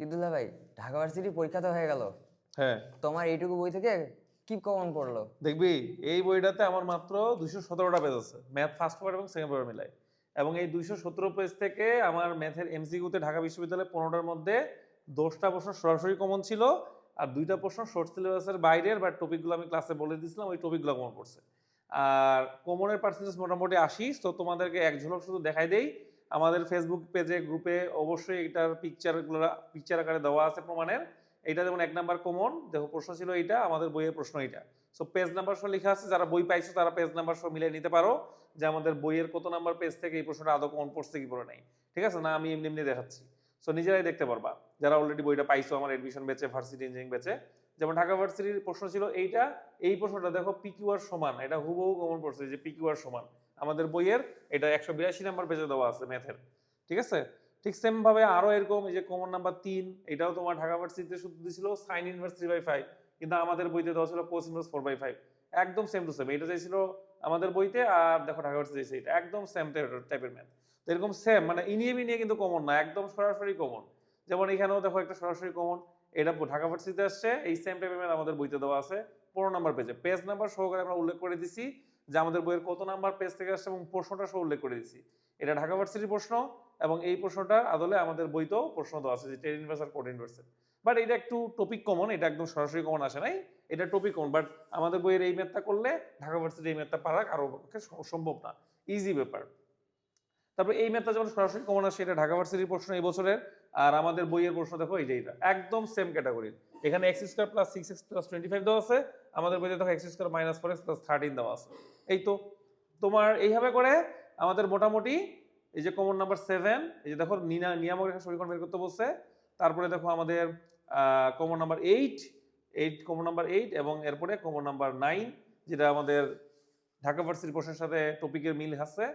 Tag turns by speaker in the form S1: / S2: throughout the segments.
S1: ইদুল্লাহ ভাই ঢাকা ভার্সিটি পরীক্ষা তো হয়ে গেল।
S2: হ্যাঁ।
S1: তোমার এইটুকু বই থেকে কি কমন পড়ল?
S2: দেখবি এই বইটাতে আমার মাত্র দুইশো সতেরোটা পেজ আছে ম্যাথ ফার্স্ট পেপার এবং সেকেন্ড পেপার মিলাই। এবং এই দুইশো সতেরো পেজ থেকে আমার ম্যাথের এমসিকিউতে ঢাকা বিশ্ববিদ্যালয়ে পনেরোটার মধ্যে দশটা প্রশ্ন সরাসরি কমন ছিল আর দুইটা প্রশ্ন শর্ট সিলেবাসের বাইরের বা টপিকগুলো আমি ক্লাসে বলে দিয়েছিলাম ওই টপিকগুলো কমন পড়ছে। আর কমনের পার্সেন্টেজ মোটামুটি আশি তো তোমাদেরকে এক ঝলক শুধু দেখাই দেই আমাদের ফেসবুক পেজে গ্রুপে অবশ্যই এটার পিকচারগুলো পিকচার আকারে দেওয়া আছে প্রমাণের। এটা যেমন এক নাম্বার কমন দেখো প্রশ্ন ছিল এটা আমাদের বইয়ের প্রশ্ন এটা সো পেজ নাম্বার সহ লেখা আছে, যারা বই পাইছো তারা পেজ নাম্বার সহ মিলিয়ে নিতে পারো যে আমাদের বইয়ের কত নাম্বার পেজ থেকে এই প্রশ্নটা আদৌ কমন পড়ছে কি পড়ে নাই। ঠিক আছে? না, আমি এমনি এমনি দেখাচ্ছি। সো নিজেরাই দেখতে পারবা। যারা অলরেডি বইটা পাইছো, আমার এডমিশন বেচে ভার্সিটি ইঞ্জিনিয়ারিং বেচে, যেমন ঢাকা ভার্সিটির প্রশ্ন ছিল এইটা, এই প্রশ্নটা দেখো পিকিউআর সমান, এটা হুবহু কমন পড়ছে যে পিকিউআর সমান। আমাদের বইয়ের এটা একশো বিরাশি নাম্বার বেঁচে দেওয়া আছে ম্যাথের ঠিক আছে? ঠিক সেম ভাবে আরও এরকম এই যে কমন নাম্বার তিন, এটাও তোমার ঢাকা ভার্সিটিতে শুধু দিছিল sine inverse three by five কিন্তু আমাদের বইতে দেওয়া ছিল cos inverse four by five একদম সেম টু সেম এটা চাইছিল আমাদের বইতে আর দেখো ঢাকা এটা একদম সেম টাইপের ম্যাথ তো এরকম সেম মানে ইনিয়ে নিয়ে কিন্তু কমন না, একদম সরাসরি কমন যেমন এখানেও দেখো একটা সরাসরি কমন এটা ঢাকা ভার্সিটিতে আসছে, এই সেম টাইপের আমাদের বইতে দেওয়া আছে। পনেরো নাম্বার পেজে পেজ নাম্বার সহকারে আমরা উল্লেখ করে দিছি যে আমাদের বইয়ের কত নাম্বার পেজ থেকে আসছে এবং প্রশ্নটা সহ উল্লেখ করে দিছি। এটা ঢাকা ভার্সিটির প্রশ্ন এবং এই প্রশ্নটা আদলে আমাদের বইতেও প্রশ্ন দেওয়া আছে যে টেন ইনভার্স আর কোড ইনভার্সের বাট এটা একটু টপিক কমন এটা একদম সরাসরি কমন আসে নাই। এটা টপিক কমন বাট আমাদের বইয়ের এই ম্যাথটা করলে ঢাকা ভার্সিটি এই ম্যাথটা পারা কারও পক্ষে সম্ভব না। ইজি ব্যাপার। তারপর এই ম্যাথটা যেমন সরাসরি কমন আসে, এটা ঢাকা ভার্সিটির প্রশ্ন এই বছরের। আর আমাদের বইয়ের প্রশ্ন দেখো, এই যে এটা একদম সেম ক্যাটাগরির এখানে x square plus six x plus twenty five দেওয়া আছে। আমাদের বইতে দেখো x square minus four x plus thirteen দেওয়া আছে। এই তো, তোমার এইভাবে করে আমাদের মোটামুটি এই যে কমন নাম্বার সেভেন এই যে দেখো, নিনা নিয়ামক রেখা সমীকরণ বের করতে বলছে। তারপরে দেখো আমাদের common number eight eight common number eight এবং এরপরে কমন নাম্বার নাইন যেটা আমাদের ঢাকা ভার্সিটির প্রশ্নের সাথে টপিকের মিল আছে।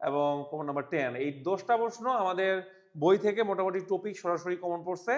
S2: এবং কমন নাম্বার টেন এই দশটা প্রশ্ন আমাদের বই থেকে মোটামুটি টপিক সরাসরি কমন পড়ছে।